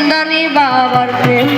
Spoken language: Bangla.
নন্দনী বাবার প্রেম।